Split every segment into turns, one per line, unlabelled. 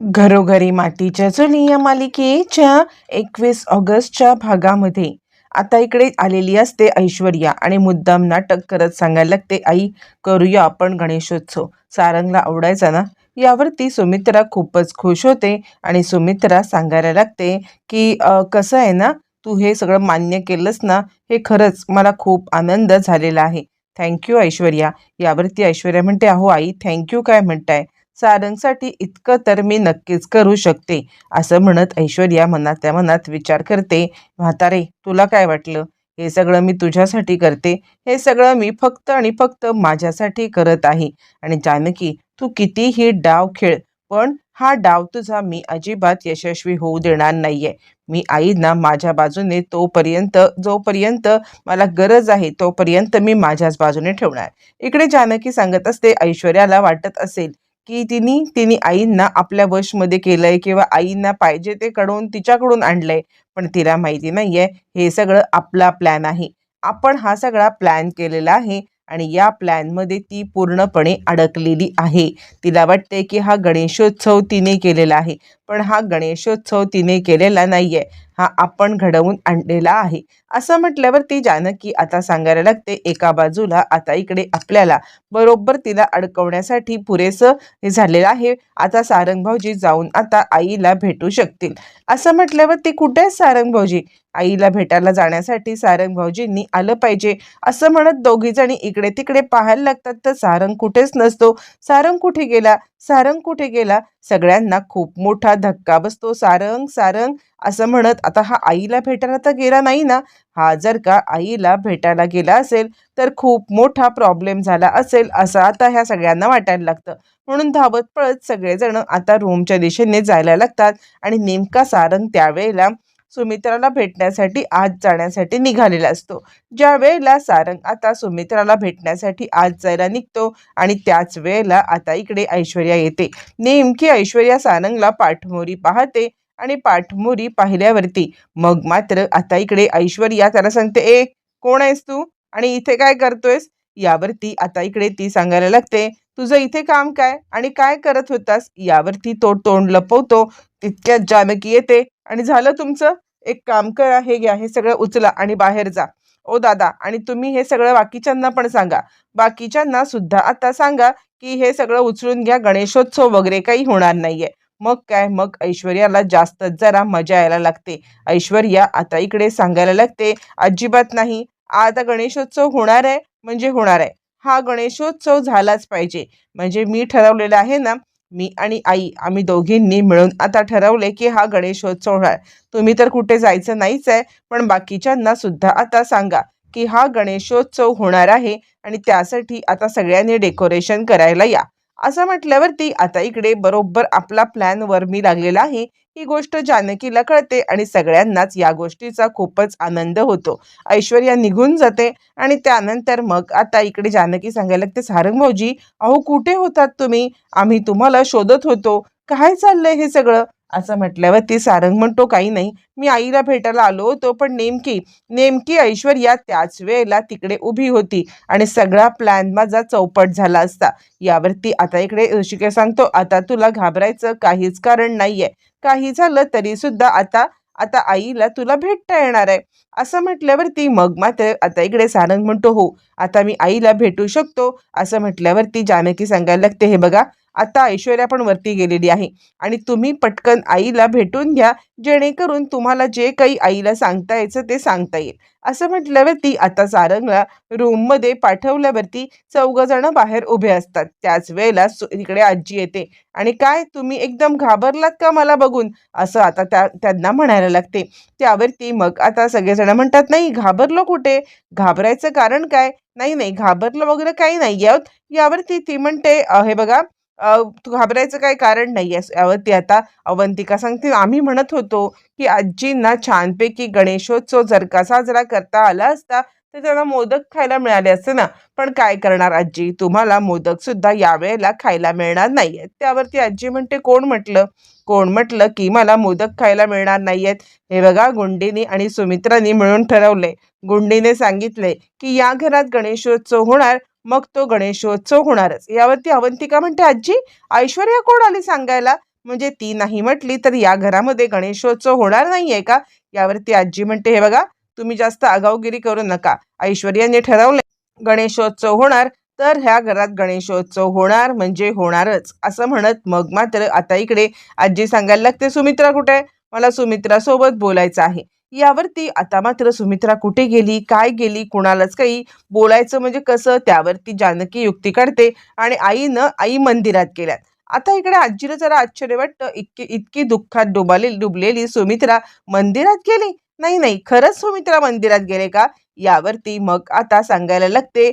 घरोघरी मातीच्या चुली या मालिकेच्या एकवीस ऑगस्टच्या भागामध्ये. आता इकडे आलेली असते ऐश्वर्या आणि मुद्दाम नाटक करत सांगायला लागते आई करूया आपण गणेशोत्सव. सारंगला आवडायचा ना? यावरती सुमित्रा खूपच खुश होते आणि सुमित्रा सांगायला लागते की कसं आहे ना? तू हे सगळं मान्य केलंस ना? हे खरंच मला खूप आनंद झालेला आहे. Thank you Aishwarya. यावरती ऐश्वर्या म्हणते अहो आई थँक्यू काय म्हणताय? सारंगसाठी इतकं तर मी नक्कीच करू शकते असं म्हणत ऐश्वर्या मनातल्या मनात विचार करते. म्हातारे तुला काय वाटलं? हे सगळं मी तुझ्यासाठी करते. हे सगळं मी फक्त आणि फक्त माझ्यासाठी करत आहे. आणि जानकी तू कितीही डाव खेळ पण हा डाव तुझा मी अजिबात यशस्वी होऊ देणार नाहीये. मी आईना माझ्या बाजूने तोपर्यंत जोपर्यंत मला गरज आहे तोपर्यंत मी माझ्याच बाजूने ठेवणार. इकडे जानकी सांगत असते ऐश्वर्याला वाटत असेल की तिने तिने आईंना आपल्या वशमध्ये केलंय किंवा आईंना पाहिजे ते कडून तिच्याकडून आणलंय पण तिला माहिती नाहीये. हे सगळं आपला प्लॅन आहे. आपण हा सगळा प्लॅन केलेला आहे आणि या प्लॅनमध्ये ती पूर्णपणे अडकलेली आहे. तिला वाटते की हा गणेशोत्सव तिने केलेला आहे पण हा गणेशोत्सव तिने केलेला नाहीये. हा आपण घडवून आणलेला आहे. असं म्हटल्यावर ती जानकी आता सांगायला लागते एका बाजूला आता इकडे आपल्याला. बरोबर तिला अडकवण्यासाठी पुरेसं हे झालेलं आहे. आता सारंग भाऊजी जाऊन आता आईला भेटू शकतील. असं म्हटल्यावर ती कुठे आहे सारंग भाऊजी आईला भेटायला जाण्यासाठी सारंग भाऊजींनी आलं पाहिजे. असं म्हणत दोघी जणी इकडे तिकडे पाहायला लागतात. तर सारंग कुठेच नसतो. सारंग कुठे गेला? सारंग कुठे गेला? सगळ्यांना खूप मोठा धक्का बसतो. सारंग सारंग असं म्हणत आता हा आईला भेटायला तर गेला नाही ना. हा जर का आईला भेटायला गेला असेल तर खूप मोठा प्रॉब्लेम झाला असेल असं आता ह्या सगळ्यांना वाटायला लागतं. म्हणून धावत पळत सगळेजण आता रूमच्या दिशेने जायला लागतात आणि नेमका सारंग त्यावेळेला सुमित्राला भेटण्यासाठी आज जाण्यासाठी निघालेला असतो. ज्या वेळेला सारंग आता सुमित्राला भेटण्यासाठी आज जायला निघतो आणि त्याच वेळेला आता इकडे ऐश्वर्या येते. नेमकी ऐश्वर्या सारंगला पाठमोरी पाहते आणि पाठमोरी पाहिल्यावरती. मग मात्र आता इकडे ऐश्वर्या त्याला सांगते ए कोण आहेस तू? आणि इथे काय करतोयस? यावरती आता इकडे ती सांगायला लागते तुझं इथे काम काय आणि काय करत होतास? यावरती तो तोंड लपवतो तितक्यात जानकी येते आणि झालं तुमचं? एक काम करा हे घ्या हे सगळं उचला आणि बाहेर जा. ओ दादा आणि तुम्ही हे सगळं बाकीच्यांना पण सांगा. बाकीच्यांना सुद्धा आता सांगा की हे सगळं उचलून घ्या गणेशोत्सव वगैरे काही होणार नाहीये. मग काय? मग ऐश्वर्याला जास्तच जरा मजा यायला लागते. ऐश्वर्या आता इकडे सांगायला लागते अजिबात नाही. आता गणेशोत्सव होणार आहे म्हणजे होणार आहे. हा गणेशोत्सव झालाच पाहिजे. म्हणजे मी ठरवलेलं आहे ना मी आणि आई आम्ही दोघींनी मिळून आता ठरवले की हा गणेशोत्सव होणार. तुम्ही तर कुठे जायचं नाहीच आहे पण बाकीच्यांना सुद्धा आता सांगा की हा गणेशोत्सव होणार आहे आणि त्यासाठी आता सगळ्यांनी डेकोरेशन करायला या. असं म्हटल्यावरती आता इकडे बरोबर आपला प्लॅन वर्मी लागलेला आहे. ही गोष्ट जानकीला कळते आणि सगळ्यांनाच या गोष्टीचा खूपच आनंद होतो. ऐश्वर्या निघून जाते आणि त्यानंतर मग आता इकडे जानकी सांगायला लागते सारंग भाऊजी अहो कुठे होतात तुम्ही? आम्ही तुम्हाला शोधत होतो. काय चाललंय हे सगळं? असं म्हटल्यावरती सारंग म्हणतो काही नाही मी आईला भेटायला आलो होतो पण नेमकी नेमकी ऐश्वर्या त्याच वेळेला तिकडे उभी होती आणि सगळा प्लॅन माझा चौपट झाला असता. यावरती आता इकडे ऋषिकेश सांगतो आता तुला घाबरायचं काहीच कारण नाहीये. काही झालं तरी सुद्धा आता आता आईला तुला भेटता येणार आहे. असं म्हटल्यावरती मग मात्र आता इकडे सारंग म्हणतो हो आता मी आईला भेटू शकतो. असं म्हटल्यावरती जानकी सांगायला लागते हे बघा आता ऐश्वर्या पण वरती गेलेली आहे. आणि तुम्ही पटकन आईला भेटून घ्या जेणेकरून तुम्हाला जे काही आईला सांगता यायचं ते सांगता येईल. असं म्हटल्यावरती आता सारंगला रूममध्ये पाठवल्यावरती चौघजणं बाहेर उभे असतात. त्याच वेळेला सु- इकडे आजी येते. आणि काय तुम्ही एकदम घाबरलात का मला बघून? असं आता त्या त्यांना म्हणायला लागते. त्यावरती मग आता सगळेजण म्हणतात नाही घाबरलो कुठे? घाबरायचं कारण काय? नाही नाही घाबरलं वगैरे काही नाही यावत यावरती ती म्हणते हे बघा घाबरायचं काही कारण नाही आहे यावरती आता अवंतिका सांगते. आम्ही म्हणत होतो की आजींना छानपैकी गणेशोत्सव जर का साजरा करता आला असता तर त्यांना मोदक खायला मिळाले असते ना. पण काय करणार आजी? तुम्हाला मोदक सुद्धा यावेळेला खायला मिळणार नाही आहेत त्यावरती आजी म्हणते कोण म्हटलं? कोण म्हटलं की मला मोदक खायला मिळणार नाही आहेत हे बघा गुंडीनी आणि सुमित्रांनी मिळून ठरवले. गुंडीने सांगितले की या घरात गणेशोत्सव होणार मग तो गणेशोत्सव होणारच. यावरती अवंतिका म्हणते आजी ऐश्वर्या कोण आली सांगायला? म्हणजे ती नाही म्हटली तर या घरामध्ये गणेशोत्सव होणार नाहीये का? यावरती आजी म्हणते हे बघा तुम्ही जास्त आगाऊगिरी करू नका. ऐश्वर्याने ठरवले गणेशोत्सव होणार तर ह्या घरात गणेशोत्सव होणार म्हणजे होणारच. असं म्हणत मग मात्र आता इकडे आजी सांगायला लागते सुमित्रा कुठे? आहे मला सुमित्रा सोबत बोलायचं आहे. यावरती आता मात्र सुमित्रा कुठे गेली काय गेली कुणालाच काही बोलायचं म्हणजे कसं? त्यावरती जानकी युक्ती काढते आणि आईनं आई मंदिरात गेल्यात. आता इकडे आजीला जरा आश्चर्य वाटतं. इतकी इतकी दुःखात डुबाले डुबलेली सुमित्रा मंदिरात गेली? नाही नाही. खरंच सुमित्रा मंदिरात गेले का? यावरती मग आता सांगायला लागते.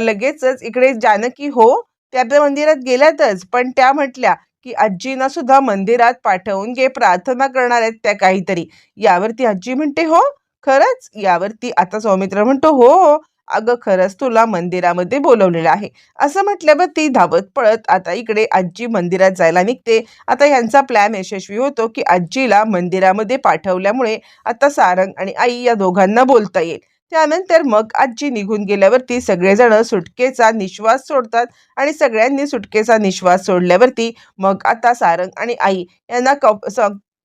लगेचच इकडे जानकी हो त्या त्या मंदिरात गेल्यातच. पण त्या म्हटल्या की आजीना सुद्धा मंदिरात पाठवून घे प्रार्थना करणार आहेत त्या काहीतरी. यावरती आजी म्हणते हो खरंच. यावरती आता सौमित्र म्हणतो हो हो. अगं खरंच तुला मंदिरामध्ये बोलवलेलं आहे. असं म्हटल्यावर ती धावत पळत आता इकडे आजी मंदिरात जायला निघते. आता यांचा प्लॅन यशस्वी होतो की आजीला मंदिरामध्ये पाठवल्यामुळे आता सारंग आणि आई या दोघांना बोलता येईल. त्यानंतर मग आजी निघून गेल्यावरती सगळेजण सुटकेचा निश्वास सोडतात आणि सगळ्यांनी सुटकेचा निश्वास सोडल्यावरती मग आता सारंग आणि आई यांना कप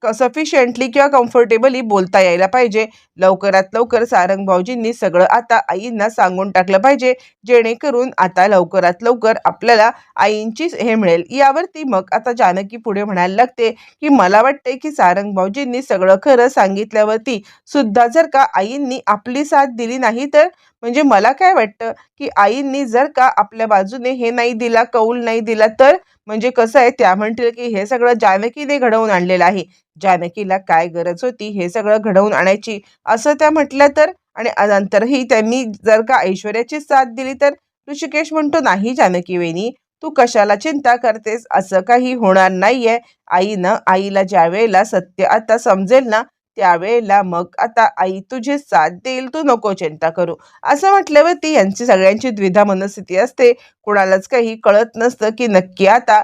सफिशियंटली किंवा कम्फर्टेबली बोलता यायला पाहिजे. लवकरात लवकर सारंग भाऊजींनी सगळं आता आईंना सांगून टाकलं पाहिजे जेणेकरून आता लवकरात लवकर आपल्याला आईंची हे मिळेल. यावरती मग आता जानकी पुढे म्हणायला लागते की मला वाटते की सारंग भाऊजींनी सगळं खरं सांगितल्यावरती सुद्धा जर का आईंनी आपली साथ दिली नाही तर म्हणजे मला काय वाटतं की आईंनी जर का आपल्या बाजूने हे नाही दिला कौल नाही दिला तर म्हणजे कसं आहे त्या म्हणतील की हे सगळं जानकीने घडवून आणलेलं आहे. जानकीला काय गरज होती हे सगळं घडवून आणायची? असं त्या म्हटल्या तर आणि नंतरही त्यांनी जर का ऐश्वर्याची साथ दिली तर? ऋषिकेश म्हणतो नाही जानकी वेणी तू कशाला चिंता करतेस? असं काही होणार नाहीये. आईनं आईला ज्या वेळेला सत्य आता समजेल ना त्यावेळेला मग आता आई तुझे साथ देईल तू नको चिंता करू. असं म्हटल्यावर ती यांची सगळ्यांची द्विधा मनस्थिती असते. कुणालाच काही कळत नसतं की नक्की आता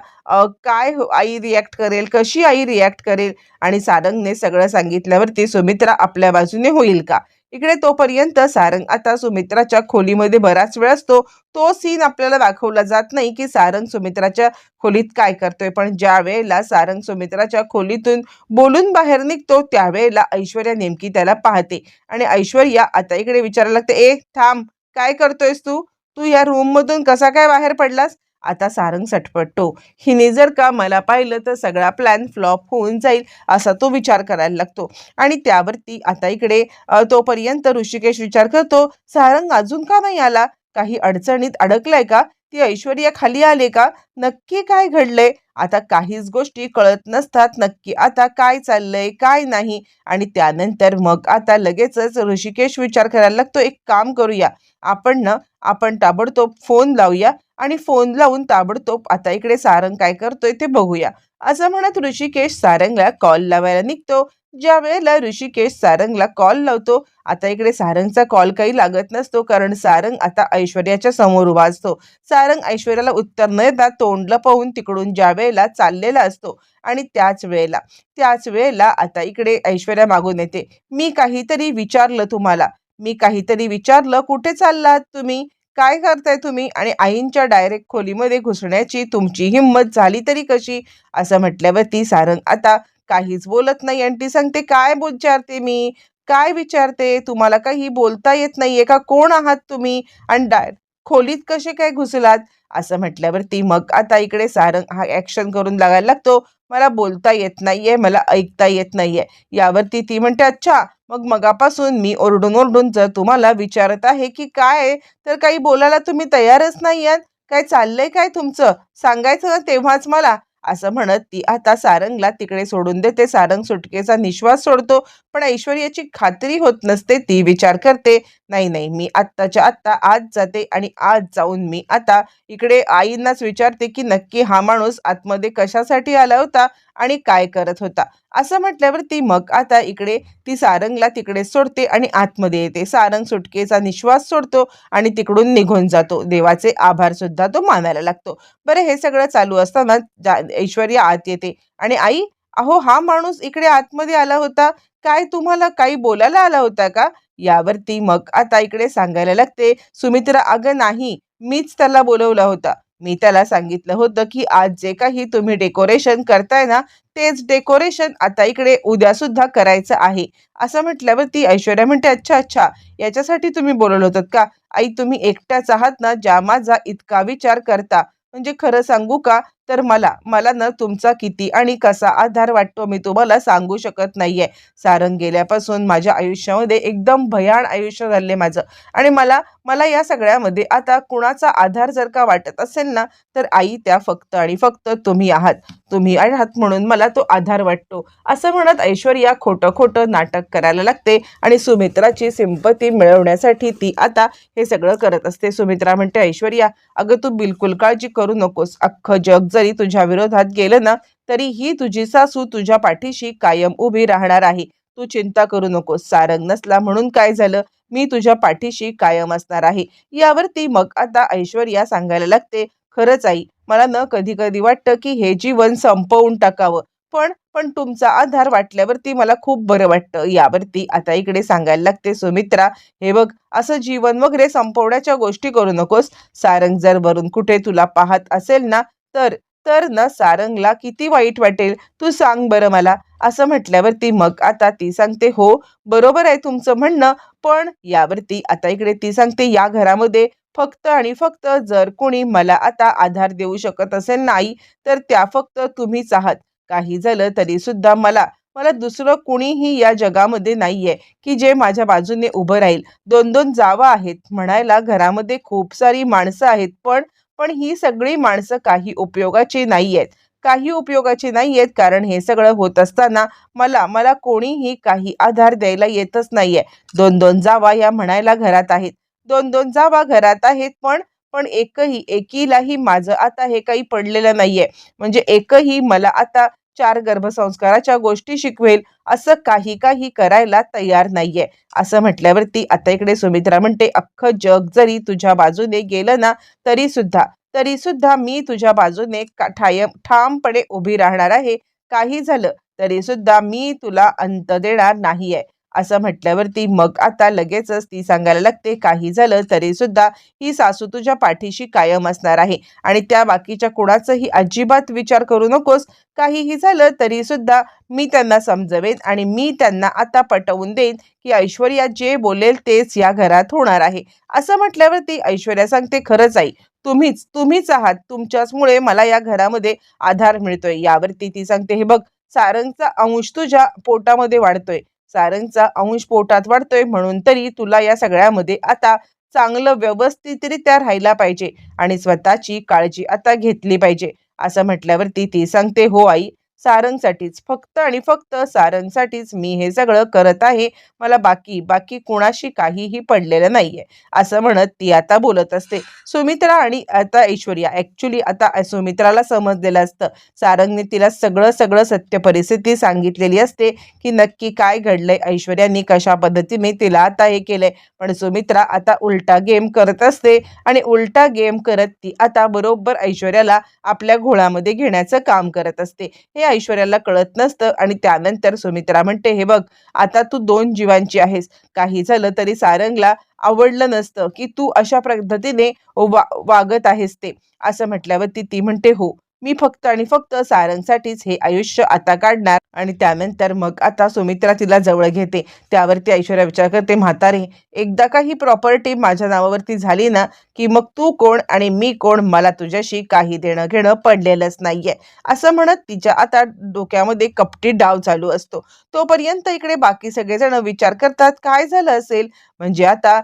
काय हो- आई रिॲक्ट करेल कशी आई रिॲक्ट करेल? आणि सारंगने सगळं सांगितल्यावरती सुमित्रा आपल्या बाजूने होईल का? इकडे तोपर्यंत सारंग आता सुमित्राच्या खोलीमध्ये बराच वेळ असतो तो सीन आपल्याला दाखवला जात नाही की सारंग सुमित्राच्या खोलीत काय करतोय. पण ज्या वेळेला सारंग सुमित्राच्या खोलीतून बोलून बाहेर निघतो त्यावेळेला ऐश्वर्या नेमकी त्याला पाहते. आणि ऐश्वर्या आता इकडे विचारायला लागते ए थांब काय करतोयस तू? तू या रूम मधून कसा काय बाहेर पडलास? आता सारंग सटपटतो. हिने जर का मला पाहिलं तर सगळा प्लॅन फ्लॉप होऊन जाईल असा तो विचार करायला लागतो. आणि त्यावरती आता इकडे तोपर्यंत ऋषिकेश विचार करतो सारंग अजून का नाही आला? काही अडचणीत अडकलाय का? ती ऐश्वर्या खाली आले का? नक्की काय घडलंय? आता काहीच गोष्टी कळत नसतात नक्की आता काय चाललंय काय नाही. आणि त्यानंतर मग आता लगेचच ऋषिकेश विचार करायला लागतो एक काम करूया. आपण ना आपण ताबडतोब फोन लावूया आणि फोन लावून ताबडतोब आता इकडे सारंग काय करतोय ते बघूया. असं म्हणत ऋषिकेश सारंगला कॉल लावायला निघतो. ज्या वेळेला ऋषिकेश सारंगला कॉल लावतो आता इकडे सारंगचा कॉल काही लागत नसतो कारण सारंग आता ऐश्वर्याच्या समोर उभा असतो. सारंग ऐश्वर्याला उत्तर न देता तोंडलं पाहून तिकडून ज्या वेळेला चाललेला असतो आणि त्याच वेळेला त्याच वेळेला आता इकडे ऐश्वर्या मागून येते. मी काहीतरी विचारलं तुम्हाला. मी काहीतरी विचारलं कुठे चाललात तुम्ही? काय करताय तुम्ही? आणि आईंच्या डायरेक्ट खोलीमध्ये घुसण्याची तुमची हिंमत झाली तरी कशी? असं म्हटल्यावर ती सारंग आता काहीच बोलत नाही. आणि ती सांगते काय विचारते मी? काय विचारते? तुम्हाला काही बोलता येत नाहीये का? कोण आहात तुम्ही? आणि डाय खोलीत कसे काय घुसलात? असं म्हटल्यावर ती मग आता इकडे सारंग हा ॲक्शन करून लागायला लागतो. मला बोलता येत नाहीये मला ऐकता येत नाहीये. यावरती ती म्हणते अच्छा मग मगापासून मी ओरडून ओरडून जर तुम्हाला विचारत आहे की काय तर काही बोलायला तुम्ही तयारच नाही आहात काय चाललंय काय तुमचं? सांगायचं ना तेव्हाच मला. असं म्हणत ती आता सारंगला तिकडे सोडून देते. सारंग सुटकेचा निश्वास सोडतो. पण ऐश्वर्याची खात्री होत नसते ती विचार करते नाही नाही मी आत्ताच्या आत्ता आज जाते आणि आज जाऊन मी आता इकडे आईंनाच विचारते की नक्की हा माणूस आतमध्ये कशासाठी आला होता आणि काय करत होता? असं म्हटल्यावर ती मग आता इकडे ती सारंगला तिकडे सोडते आणि आतमध्ये येते. सारंग सुटकेचा निश्वास सोडतो आणि तिकडून निघून जातो. देवाचे आभार सुद्धा तो मानायला लागतो. बरं हे सगळं चालू असताना जा ऐश्वर्या आत येते आणि आई अहो हा माणूस इकडे आतमध्ये आला होता. काय तुम्हाला काही बोलायला आला होता का? यावरती मग आता इकडे सांगायला लागते सुमित्रा अगं नाही मीच त्याला बोलवला होता. मी त्याला सांगितलं होतं की आज जे काही तुम्ही डेकोरेशन करताय ना तेच डेकोरेशन आता इकडे उद्या सुद्धा करायचं आहे. असं म्हटल्यावरती ऐश्वर्या म्हणते अच्छा अच्छा याच्यासाठी तुम्ही बोलवलं होतात का? आई तुम्ही एकट्याच आहात ना ज्या माझा इतका विचार करता. म्हणजे खरं सांगू का तर मला मला ना तुमचा किती आणि कसा आधार वाटतो मी तुम्हाला सांगू शकत नाहीये. सारंग गेल्यापासून माझ्या आयुष्यामध्ये एकदम भयान आयुष्य झाले माझं. आणि मला मला या सगळ्यामध्ये आता कुणाचा आधार जर का वाटत असेल ना तर आई त्या फक्त आणि फक्त तुम्ही आहात. तुम्ही आहात म्हणून मला तो आधार वाटतो. असं म्हणत ऐश्वर्या खोटं खोटं नाटक करायला लागते आणि सुमित्राची सिंपती मिळवण्यासाठी ती आता हे सगळं करत असते. सुमित्रा म्हणते ऐश्वर्या अगं तू बिलकुल काळजी करू नकोस. अख्खं जग जरी तुझ्या विरोधात गेलं ना तरी ही तुझी सासू तुझ्या पाठीशी कायम उभी राहणार आहे. तू चिंता करू नकोस सारंग नसला म्हणून काय झालं? मी तुझ्या पाठीशी कायम असणार आहे. यावरती मग आता ऐश्वर्या सांगायला लागते खरंच आई मला न कधी कधी वाटतं की हे जीवन संपवून टाकावं. पण पण तुमचा आधार वाटल्यावरती मला खूप बरं वाटतं. यावरती आता इकडे सांगायला लागते सुमित्रा हे बघ असं जीवन वगैरे संपवण्याच्या गोष्टी करू नकोस. सारंग जर वरून कुठे तुला पाहत असेल ना तर तर न सारंगला किती वाईट वाटेल? तू सांग बरं मला. असं म्हटल्यावरती मग आता ती सांगते हो बरोबर आहे तुमचं म्हणणं पण यावरती आता इकडे ती सांगते या घरामध्ये फक्त आणि फक्त जर कोणी मला आता आधार देऊ शकत असेल नाही तर त्या फक्त तुम्हीच आहात. काही झालं तरी सुद्धा मला मला दुसरं कुणीही या जगामध्ये नाहीये की जे माझ्या बाजूने उभं राहील. दोन दोन जावा आहेत. म्हणायला घरामध्ये खूप सारी माणसं आहेत पण पण ही सगळी माणसं काही उपयोगाची नाही आहेत काही उपयोगाची नाही आहेत कारण हे सगळं होत असताना मला मला कोणीही काही आधार द्यायला येतच नाहीये. दोन दोन जावा या म्हणायला घरात आहेत. दोन दोन जावा घरात आहेत पण पण एकही एकीलाही माझं आता हे काही पडलेलं नाहीये. म्हणजे एकही मला आता चार गर्भसंस्काराच्या गोष्टी शिकवेल. असं काही काही करायला तयार नाहीये. असं म्हटल्यावरती आता इकडे सुमित्रा म्हणते अख्खं जग जरी तुझ्या बाजूने गेलं ना तरी सुद्धा तरी सुद्धा मी तुझ्या बाजूने का- ठायम ठामपणे उभी राहणार आहे. काही झालं तरी सुद्धा मी तुला अंत देणार नाहीये. असं म्हटल्यावरती मग आता लगेचच ती सांगायला लागते काही झालं तरी सुद्धा ही सासू तुझ्या पाठीशी कायम असणार आहे आणि त्या बाकीच्या कुणाचाही अजिबात विचार करू नकोस. काहीही झालं तरी सुद्धा मी त्यांना समजवेन आणि मी त्यांना आता पटवून देईन की ऐश्वर्या जे बोलेल तेच या घरात होणार आहे. असं म्हटल्यावरती ऐश्वर्या सांगते खरंच आई तुम्हीच तुम्हीच आहात. तुमच्याचमुळे मला या घरामध्ये आधार मिळतोय. यावरती ती सांगते हे बघ सारंगचा अंश तुझ्या पोटामध्ये वाढतोय. सारंगचा अंश पोटात वाढतोय म्हणून तरी तुला या सगळ्यामध्ये आता चांगलं व्यवस्थितरित्या राहायला पाहिजे आणि स्वतःची काळजी आता घेतली पाहिजे. असं म्हटल्यावरती ती सांगते हो आई सारंगसाठीच. फक्त आणि फक्त सारंगसाठीच मी हे सगळं करत आहे. मला बाकी बाकी कुणाशी काहीही पडलेलं नाहीये. असं म्हणत ती आता बोलत असते. सुमित्रा आणि आता ऐश्वर्या. ऍक्च्युली आता सुमित्राला समजलेलं असतं. सारंगने तिला सगळं सगळं सत्य परिस्थिती सांगितलेली असते की नक्की काय घडलंय? ऐश्वर्यानी कशा पद्धतीने तिला आता हे केलंय? पण सुमित्रा आता उलटा गेम करत असते आणि उलटा गेम करत ती आता बरोबर ऐश्वर्याला आपल्या घोळामध्ये घेण्याचं काम करत असते. हे ऐश्वर्याला कळत नसतं आणि त्यानंतर सुमित्रा म्हणते हे बघ आता तू दोन जीवांची आहेस. काही झालं तरी सारंगला आवडलं नसतं की तू अशा पद्धतीने वा वागत आहेस ते. असं म्हटल्यावरती ती म्हणते हो मी फक्त आणि फक्त सारंगसाठीच हे आयुष्य आता काढणार आणि त्यानंतर मग आता सुमित्रा तिला जवळ घेते. त्यावरती ऐश्वर्या विचार करते म्हातारे एकदा का ही प्रॉपर्टी माझ्या नावावरती झाली ना की मग तू कोण आणि मी कोण मला तुझ्याशी काही देणं घेणं पडलेलंच नाहीये. असं म्हणत तिच्या आता डोक्यामध्ये कपटी डाव चालू असतो. तोपर्यंत इकडे बाकी सगळेजण विचार करतात काय झालं असेल? म्हणजे आता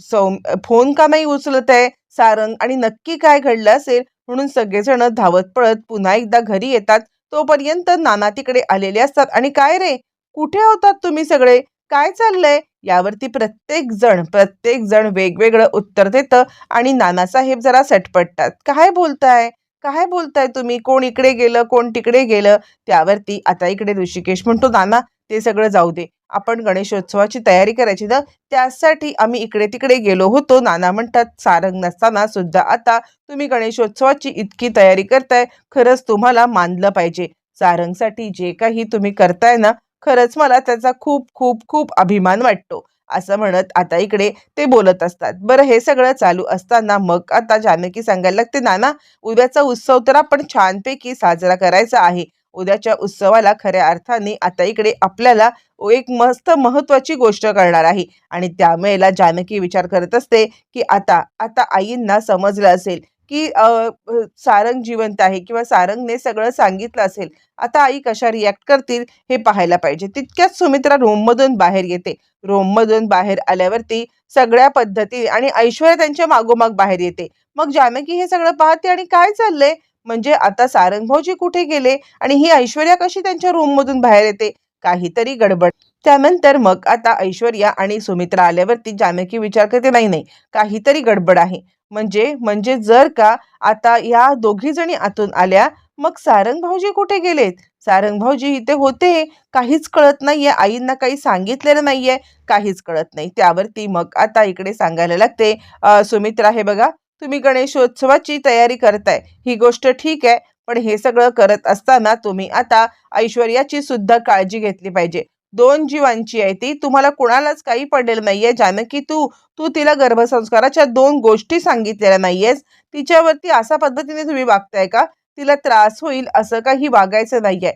सौ फोन का नाही उचलत आहे? सारंग आणि नक्की काय घडलं असेल? म्हणून सगळेजण धावत पळत पुन्हा एकदा घरी येतात. तोपर्यंत नाना तिकडे आलेले असतात. आणि काय रे? कुठे होतात तुम्ही सगळे? काय चाललंय? यावरती प्रत्येक जण प्रत्येक जण वेगवेगळं उत्तर देतं आणि नानासाहेब जरा सटपटतात. काय बोलताय? काय बोलताय तुम्ही? कोण इकडे गेलं? कोण तिकडे गेलं? त्यावरती आता इकडे ऋषिकेश म्हणतो नाना ते सगळं जाऊ दे. आपण गणेशोत्सवाची तयारी करायची ना त्यासाठी आम्ही इकडे तिकडे गेलो होतो. नाना म्हणतात सारंग नसताना सुद्धा आता तुम्ही गणेशोत्सवाची इतकी तयारी करताय खरंच तुम्हाला मानलं पाहिजे. सारंगसाठी जे काही तुम्ही करताय ना खरंच मला त्याचा खूप खूप खूप अभिमान वाटतो. असं म्हणत आता इकडे ते बोलत असतात. बरं हे सगळं चालू असताना मग आता जानकी सांगायला लागते नाना उद्याचा उत्सव तर आपण छानपैकी साजरा करायचा आहे. उद्याच्या उत्सवाला खऱ्या अर्थाने आता इकडे आपल्याला एक मस्त महत्वाची गोष्ट करणार आहे. आणि त्यावेळेला जानकी विचार करत असते की आता आता आईंना समजलं असेल की सारंग जिवंत आहे किंवा सारंगने सगळं सांगितलं असेल आता आई कशा रिॲक्ट करतील हे पाहायला पाहिजे. तितक्याच सुमित्रा रूममधून बाहेर येते. रूममधून बाहेर आल्यावरती सगळ्या पद्धती आणि ऐश्वर्या त्यांच्या मागोमाग बाहेर येते. मग जानकी हे सगळं पाहते आणि काय चाललंय? म्हणजे आता सारंग भाऊजी कुठे गेले आणि ही ऐश्वर्या कशी त्यांच्या रूम मधून बाहेर येते? काहीतरी गडबड. त्यानंतर मग आता ऐश्वर्या आणि सुमित्रा आल्यावरती जानकी विचार करते नाही नाही काहीतरी गडबड आहे. म्हणजे म्हणजे जर का आता या दोघी जणी आतून आल्या मग सारंग भाऊजी कुठे गेलेत? सारंग भाऊजी इथे होते. काहीच कळत नाहीये. आईंना काही सांगितलेलं नाहीये. काहीच कळत नाही. त्यावरती मग आता इकडे सांगायला लागते सुमित्रा हे बघा तुम्ही गणेशोत्सवाची तयारी करताय. ही गोष्ट ठीक आहे पण हे सगळं करत असताना तुम्ही आता ऐश्वर्याची सुद्धा काळजी घेतली पाहिजे. दोन जीवांची आहे ती तुम्हाला कुणालाच काही पडलेलं नाहीये. जानकी तू तू तिला गर्भसंस्काराच्या दोन गोष्टी सांगितलेल्या नाहीयेस. तिच्यावरती अशा पद्धतीने तुम्ही वागताय का? तिला त्रास होईल असं काही वागायचं नाहीये.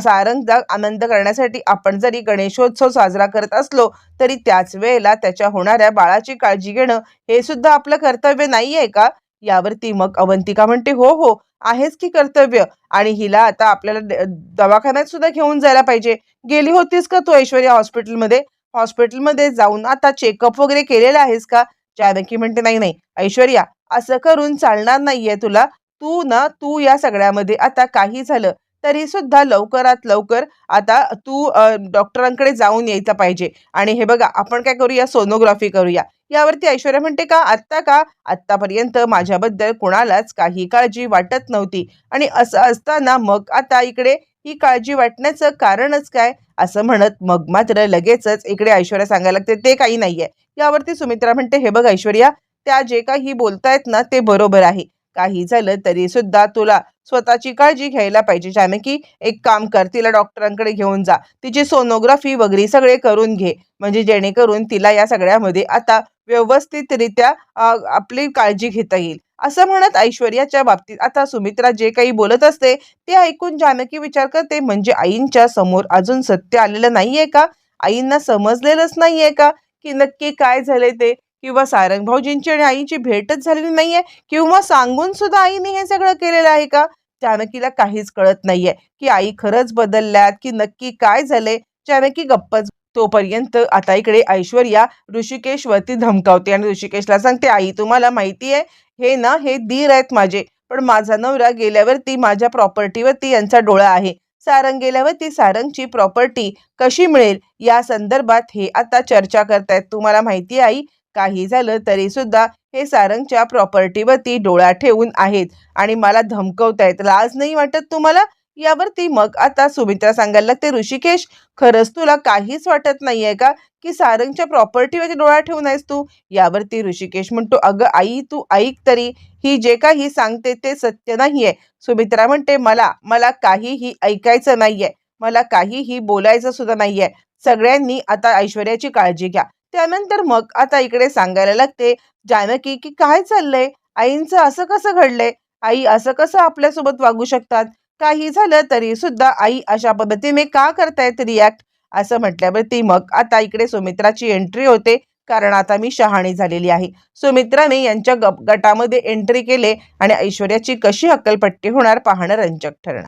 सारंगदाग आनंद करण्यासाठी आपण जरी गणेशोत्सव साजरा करत असलो तरी त्याच वेळेला त्याच्या होणाऱ्या बाळाची काळजी घेणं हे सुद्धा आपलं कर्तव्य नाहीये का? यावरती मग अवंतिका म्हणते हो हो आहेच की कर्तव्य? आणि हिला आता आपल्याला दवाखान्यात सुद्धा घेऊन जायला पाहिजे. गेली होतीस का तू ऐश्वर्या हॉस्पिटलमध्ये? हॉस्पिटलमध्ये जाऊन आता चेकअप वगैरे केलेलं आहेस का? जानकी म्हणते नाही नाही ऐश्वर्या असं करून चालणार नाहीये तुला. तू ना तू या सगळ्यामध्ये आता काही झालं तरी सुद्धा लवकरात लवकर आता तू डॉक्टरांकडे जाऊन यायचं पाहिजे. आणि हे बघा आपण काय करूया? सोनोग्राफी करूया. यावरती ऐश्वर्या म्हणते का आत्ता का? आत्तापर्यंत माझ्याबद्दल कुणालाच काही काळजी वाटत नव्हती. आणि असं असताना मग आता इकडे ही काळजी वाटण्याचं कारणच काय? असं म्हणत मग मात्र लगेचच इकडे ऐश्वर्या सांगायला लागते ते काही नाहीये. यावरती सुमित्रा म्हणते हे बघ ऐश्वर्या त्या जे काही बोलतायत ना ते बरोबर आहे. काही झालं तरी सुद्धा तुला स्वतःची काळजी घ्यायला पाहिजे. जानकी एक काम कर तिला डॉक्टरांकडे घेऊन जा. तिची सोनोग्राफी वगैरे सगळे करून घे. म्हणजे जेणेकरून तिला या सगळ्यामध्ये आता व्यवस्थितरित्या आपली काळजी घेता येईल. असं म्हणत ऐश्वर्याच्या बाबतीत आता सुमित्रा जे काही बोलत असते ते ऐकून जानकी विचार करते म्हणजे आईंच्या समोर अजून सत्य आलेलं नाहीये का? आईंना समजलेलंच नाहीये का? की नक्की काय झाले ते? किंवा सारंग भाऊजींची आणि आईची भेटच झालेली नाहीये किंवा सांगून सुद्धा आईने हे सगळं केलेलं आहे का? जानकीला काहीच कळत नाहीये की आई खरंच बदलल्यात की नक्की काय झाले जानकी गप्पच तोपर्यंत आता इकडे ऐश्वर्या ऋषिकेशवरती धमकावते आणि ऋषिकेशला सांगते आई तुम्हाला माहिती आहे हे ना हे दीर आहेत माझे पण माझा नवरा गेल्यावरती माझ्या प्रॉपर्टीवरती यांचा डोळा आहे. सारंग गेल्यावरती सारंगची प्रॉपर्टी कशी मिळेल? या संदर्भात हे आता चर्चा करतायत. तुम्हाला माहिती आई काही झालं तरी सुद्धा हे सारंगच्या प्रॉपर्टीवरती डोळा ठेवून आहेत. आणि मला धमकवतायत. लाज नाही वाटत तुम्हाला? यावरती मग आता सुमित्रा सांगायला लागते ऋषिकेश खरंच तुला काहीच वाटत नाहीये का की सारंगच्या प्रॉपर्टीवरती डोळा ठेवून आहेस तू? यावरती ऋषिकेश म्हणतो अगं आई तू ऐक तरी. ही जे काही सांगते ते सत्य नाहीये. सुमित्रा म्हणते मला मला काहीही ऐकायचं नाहीये. मला काहीही बोलायचं सुद्धा नाहीये. सगळ्यांनी आता ऐश्वर्याची काळजी घ्या. त्यानंतर मग आता इकडे सांगायला लागते जानकी की काय चाललंय? आईंचं असं कसं घडलंय? आई असं कसं आपल्यासोबत वागू शकतात? काही झालं तरी सुद्धा आई अशा पद्धतीने का करतायत रिॲक्ट असं म्हटल्यावरती मग आता इकडे सुमित्राची एंट्री होते कारण आता मी शहाणी झालेली आहे. सुमित्राने यांच्या गटामध्ये एंट्री केले आणि ऐश्वर्याची कशी हक्कलपट्टी होणार पाहणं रंजक ठरणार.